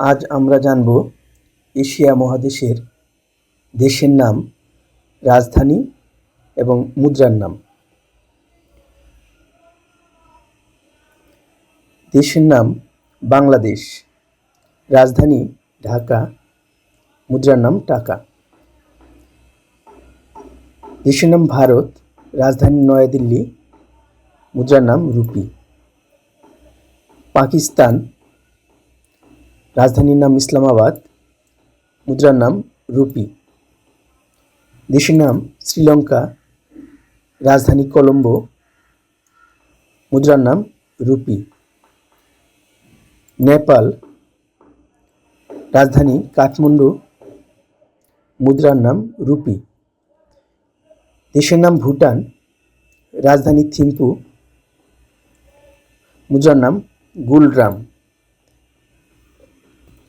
আজ আমরা জানব এশিয়া মহাদেশের দেশের নাম, রাজধানী এবং মুদ্রার নাম। দেশের নাম বাংলাদেশ, রাজধানী ঢাকা, মুদ্রার নাম টাকা দেশের নাম ভারত, রাজধানী নয়াদিল্লি, মুদ্রার নাম রুপি। পাকিস্তান রাজধানীর নাম ইসলামাবাদ, মুদ্রার নাম রুপি। দেশের নাম শ্রীলঙ্কা, রাজধানী কলম্বো, মুদ্রার নাম রুপি। নেপাল, রাজধানী কাঠমান্ডু, মুদ্রার নাম রুপি। দেশের নাম ভুটান, রাজধানী থিম্পু, মুদ্রার নাম গুলরাম।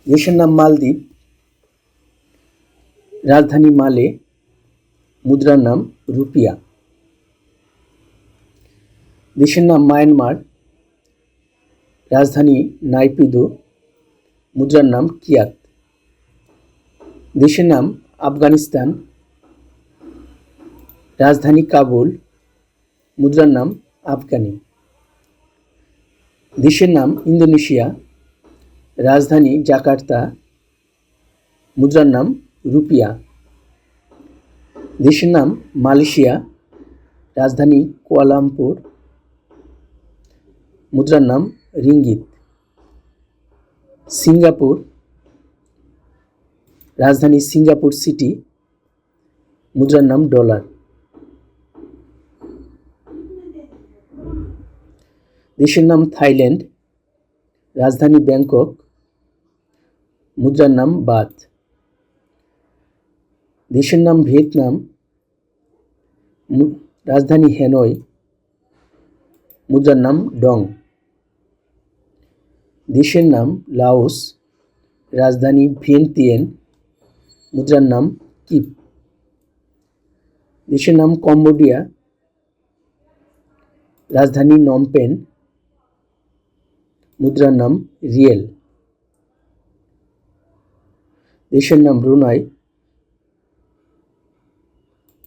দেশের নাম মালদ্বীপ, রাজধানী মালে, মুদ্রার নাম রুপিয়া। দেশের নাম মায়ানমার, রাজধানী নাইপিদো, মুদ্রার নাম কিয়াত। দেশের নাম আফগানিস্তান, রাজধানী কাবুল, মুদ্রার নাম আফগানি। দেশের নাম ইন্দোনেশিয়া রাজধানী জাকার্তা, মুদ্রার নাম রুপিয়া। দেশের নাম মালয়েশিয়া, রাজধানী কুয়ালামপুর মুদ্রার নাম রিঙ্গিত। সিঙ্গাপুর, রাজধানী সিঙ্গাপুর সিটি, মুদ্রার নাম ডলার। দেশের নাম থাইল্যান্ড, রাজধানী ব্যাংকক মুদ্রার নাম বাত দেশের নাম ভিয়েতনাম রাজধানী হ্যানয়, মুদ্রার নাম ডং। দেশের নাম লাওস, রাজধানী ভিয়েন্তিয়ান, মুদ্রার নাম কিপ। দেশের নাম কম্বোডিয়া, রাজধানী নমপেন, মুদ্রার নাম রিয়েল। দেশের নাম ব্রুনাই।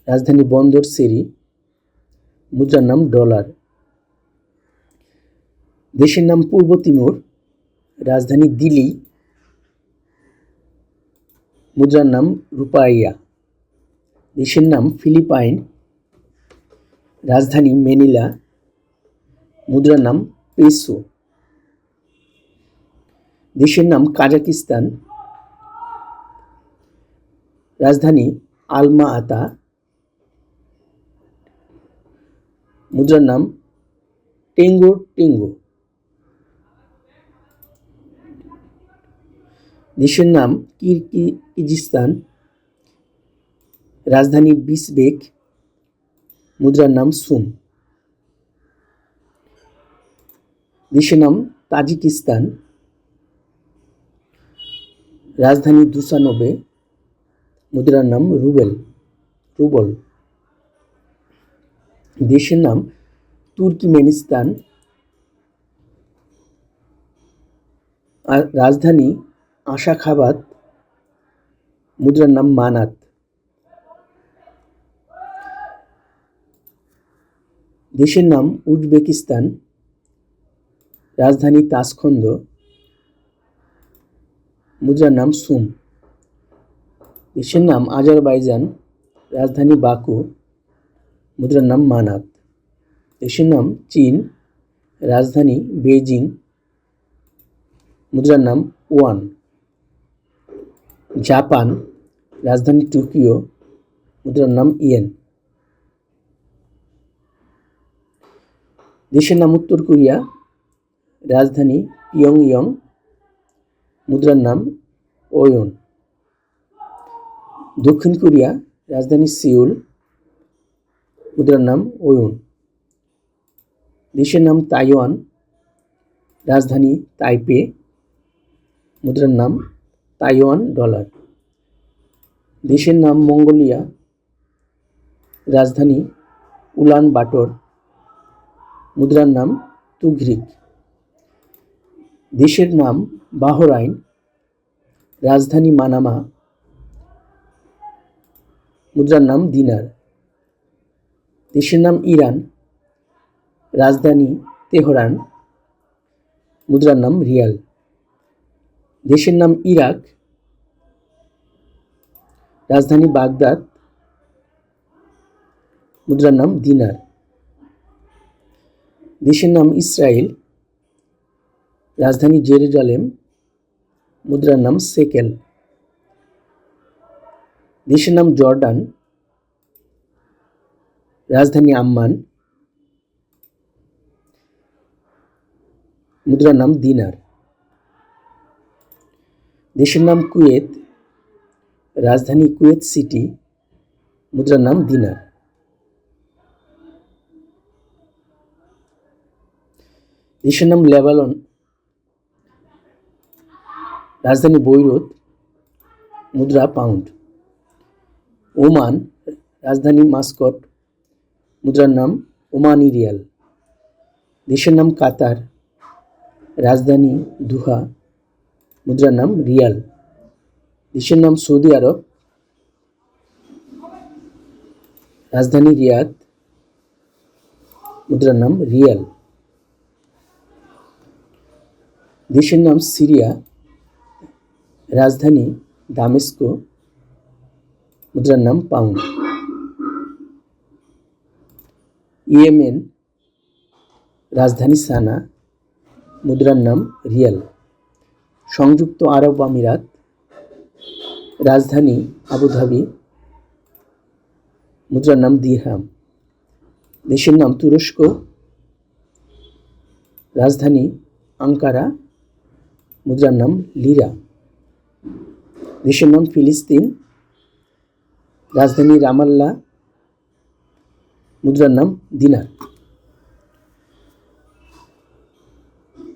রাজধানী বন্দর সেরি। মুদ্রার নাম ডলার। দেশের নাম পূর্ব তিমুর। রাজধানী দিল্লি। মুদ্রার নাম রূপাইয়া। দেশের নাম ফিলিপাইন। রাজধানী মেনিলা। মুদ্রার নাম পেসো। দেশের নাম কাজাকিস্তান। রাজধানী আলমা আতা মুদ্রার নাম টেঙ্গো টেঙ্গো। দেশের নাম কিরগিজিস্তান রাজধানী বিসবেক। মুদ্রার নাম সুম দেশের নাম তাজিকিস্তান। রাজধানী দুসানবে। মুদ্রার নাম রুবেল, রুবল। দেশের নাম তুর্কিমেনিস্তান। রাজধানী আশাখাবাদ, মুদ্রার নাম মানাত। দেশের নাম উজবেকিস্তান, রাজধানী তাসখন্দ, মুদ্রার নাম সুম দেশের নাম আজারবাইজান, রাজধানী বাকু, মুদ্রার নাম মানাত। দেশের নাম চীন, রাজধানী বেইজিং, মুদ্রার নাম ওয়ান। জাপান, রাজধানী টোকিও, মুদ্রার নাম ইয়েন। দেশের নাম উত্তর কোরিয়া, রাজধানী পিয়ংইয়ং, মুদ্রার নাম ওয়ন। দক্ষিণ কোরিয়া, রাজধানী সিউল মুদ্রার নাম ওয়ন। দেশের নাম তাইওয়ান, রাজধানী তাইপে মুদ্রার নাম তাইওয়ান ডলার। দেশের নাম মঙ্গোলিয়া, রাজধানী উলান বাটর মুদ্রার নাম তুঘ্রিক। দেশের নাম বাহরাইন, রাজধানী মানামা মুদ্রার নাম দিনার। দেশের নাম ইরান। রাজধানী তেহরান। মুদ্রার নাম রিয়াল। দেশের নাম ইরাক। রাজধানী বাগদাদ। মুদ্রার নাম দিনার। দেশের নাম ইসরায়েল। রাজধানী জেরুজালেম। মুদ্রার নাম সেকেল। দেশের নাম জর্ডান, রাজধানী আম্মান, মুদ্রার নাম দিনার। দেশের নাম কুয়েত, রাজধানী কুয়েত সিটি, মুদ্রার নাম দিনার। দেশের নাম লেবানন, রাজধানী বৈরুত, মুদ্রা পাউন্ড। ওমান, রাজধানী মাস্কট, মুদ্রার নাম ওমানি রিয়াল দেশের নাম কাতার, রাজধানী দুহা, মুদ্রার নাম রিয়াল। দেশের নাম সৌদি আরব, রাজধানী রিয়াদ, মুদ্রার নাম রিয়াল। দেশের নাম সিরিয়া, রাজধানী দামেস্কো মুদ্রার নাম পাউন্ড ইয়েমেন রাজধানী সানা, মুদ্রার নাম রিয়াল। সংযুক্ত আরব আমিরাত, রাজধানী আবুধাবি মুদ্রার নাম দিরহাম। দেশের নাম তুরস্ক, রাজধানী আঙ্কারা, মুদ্রার নাম লিরা। দেশের নাম ফিলিস্তিন রাজধানী রামাল্লা মুদ্রার নাম দিনার।